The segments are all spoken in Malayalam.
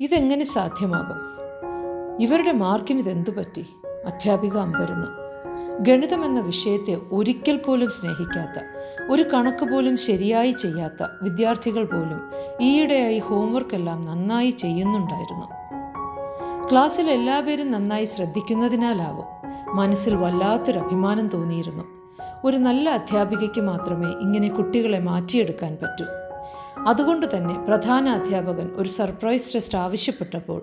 ഇതെങ്ങനെ സാധ്യമാകും? ഇവരുടെ മാർക്കിന് ഇതെന്തു പറ്റി? അധ്യാപിക അമ്പരുന്നു. ഗണിതം എന്ന വിഷയത്തെ ഒരിക്കൽ പോലും സ്നേഹിക്കാത്ത ഒരു കണക്ക് പോലും ശരിയായി ചെയ്യാത്ത വിദ്യാർത്ഥികൾ പോലും ഈയിടെയായി ഹോംവർക്ക് എല്ലാം നന്നായി ചെയ്യുന്നുണ്ടായിരുന്നു. ക്ലാസ്സിൽ എല്ലാവരും നന്നായി ശ്രദ്ധിക്കുന്നതിനാലാവും മനസ്സിൽ വല്ലാത്തൊരു അഭിമാനം തോന്നിയിരുന്നു. ഒരു നല്ല അധ്യാപികയ്ക്ക് മാത്രമേ ഇങ്ങനെ കുട്ടികളെ മാറ്റിയെടുക്കാൻ പറ്റൂ. അതുകൊണ്ട് തന്നെ പ്രധാന അധ്യാപകൻ ഒരു സർപ്രൈസ് ടെസ്റ്റ് ആവശ്യപ്പെട്ടപ്പോൾ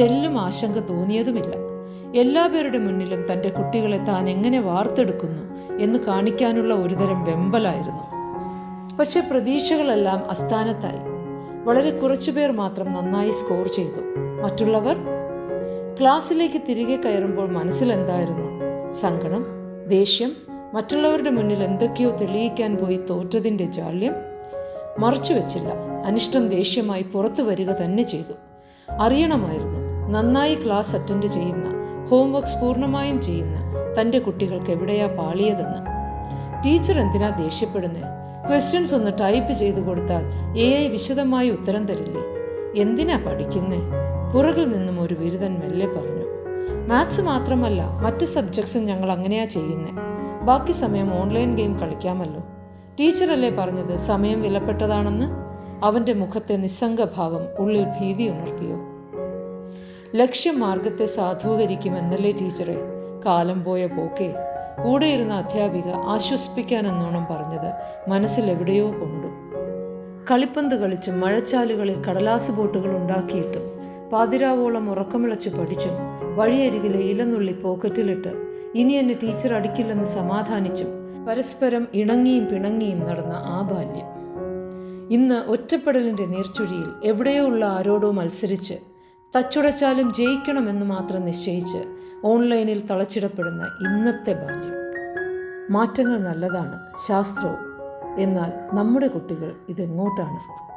തെല്ലും ആശങ്ക തോന്നിയതുമില്ല. എല്ലാവരുടെ മുന്നിലും തന്റെ കുട്ടികളെ താൻ എങ്ങനെ വാർത്തെടുക്കുന്നു എന്ന് കാണിക്കാനുള്ള ഒരുതരം വെമ്പലായിരുന്നു. പക്ഷെ പ്രതീക്ഷകളെല്ലാം അസ്ഥാനത്തായി. വളരെ കുറച്ചുപേർ മാത്രം നന്നായി സ്കോർ ചെയ്തു. മറ്റുള്ളവർ? ക്ലാസ്സിലേക്ക് തിരികെ കയറുമ്പോൾ മനസ്സിലെന്തായിരുന്നു? സങ്കടം? ദേഷ്യം? മറ്റുള്ളവരുടെ മുന്നിൽ എന്തൊക്കെയോ തെളിയിക്കാൻ പോയി തോറ്റതിന്റെ ജാള്യം മറച്ചു വെച്ചില്ല. അനിഷ്ടം ദേഷ്യമായി പുറത്തു വരിക തന്നെ ചെയ്തു. അറിയണമായിരുന്നു നന്നായി ക്ലാസ് അറ്റൻഡ് ചെയ്യുന്ന ഹോംവർക്ക്സ് പൂർണമായും ചെയ്യുന്ന തന്റെ കുട്ടികൾക്ക് എവിടെയാ പാളിയതെന്ന്. ടീച്ചർ എന്തിനാ ദേഷ്യപ്പെടുന്നത് ക്വസ്റ്റ്യൻസ് ഒന്ന് ടൈപ്പ് ചെയ്തു കൊടുത്താൽ എ ഐ വിശദമായി ഉത്തരം തരില്ലേ? എന്തിനാ പഠിക്കുന്നേ? പുറകിൽ നിന്നും ഒരു ബിരുദൻ മെല്ലെ പറഞ്ഞു. മാത്സ് മാത്രമല്ല മറ്റ് സബ്ജക്ട്സും ഞങ്ങൾ അങ്ങനെയാ ചെയ്യുന്നേ. ബാക്കി സമയം ഓൺലൈൻ ഗെയിം കളിക്കാമല്ലോ. ടീച്ചറല്ലേ പറഞ്ഞത് സമയം വിലപ്പെട്ടതാണെന്ന്? അവന്റെ മുഖത്തെ നിസ്സംഗഭാവം ഉള്ളിൽ ഭീതി ഉണർത്തിയോ? ലക്ഷ്യമാർഗത്തെ സാധൂകരിക്കുമെന്നല്ലേ ടീച്ചറെ? കാലം പോയ പോക്കേ. കൂടെയിരുന്ന അധ്യാപിക ആശ്വസിപ്പിക്കാനെന്നോണം പറഞ്ഞത് മനസ്സിലെവിടെയോ കൊണ്ടു. കളിപ്പന്ത് കളിച്ച് മഴച്ചാലുകളിൽ കടലാസ് ബോട്ടുകൾ ഉണ്ടാക്കിയിട്ടും പാതിരാവോളം ഉറക്കമിളച്ച് പഠിച്ചും വഴിയരികിലെ ഇലനുള്ളി പോക്കറ്റിലിട്ട് ഇനി എന്നെ ടീച്ചർ അടിക്കില്ലെന്ന് സമാധാനിച്ചും പരസ്പരം ഇണങ്ങിയും പിണങ്ങിയും നടന്ന ആ ബാല്യം. ഇന്ന് ഒറ്റപ്പെടലിന്റെ നീർച്ചുഴിയിൽ എവിടെയോ ഉള്ള ആരോടോ മത്സരിച്ച് തച്ചുടച്ചാലും ജയിക്കണമെന്ന് മാത്രം നിശ്ചയിച്ച് ഓൺലൈനിൽ തളച്ചിടപ്പെടുന്ന ഇന്നത്തെ ബാല്യം. മാറ്റങ്ങൾ നല്ലതാണ് ശാസ്ത്രവും. എന്നാൽ നമ്മുടെ കുട്ടികൾ ഇതെങ്ങോട്ടാണ്?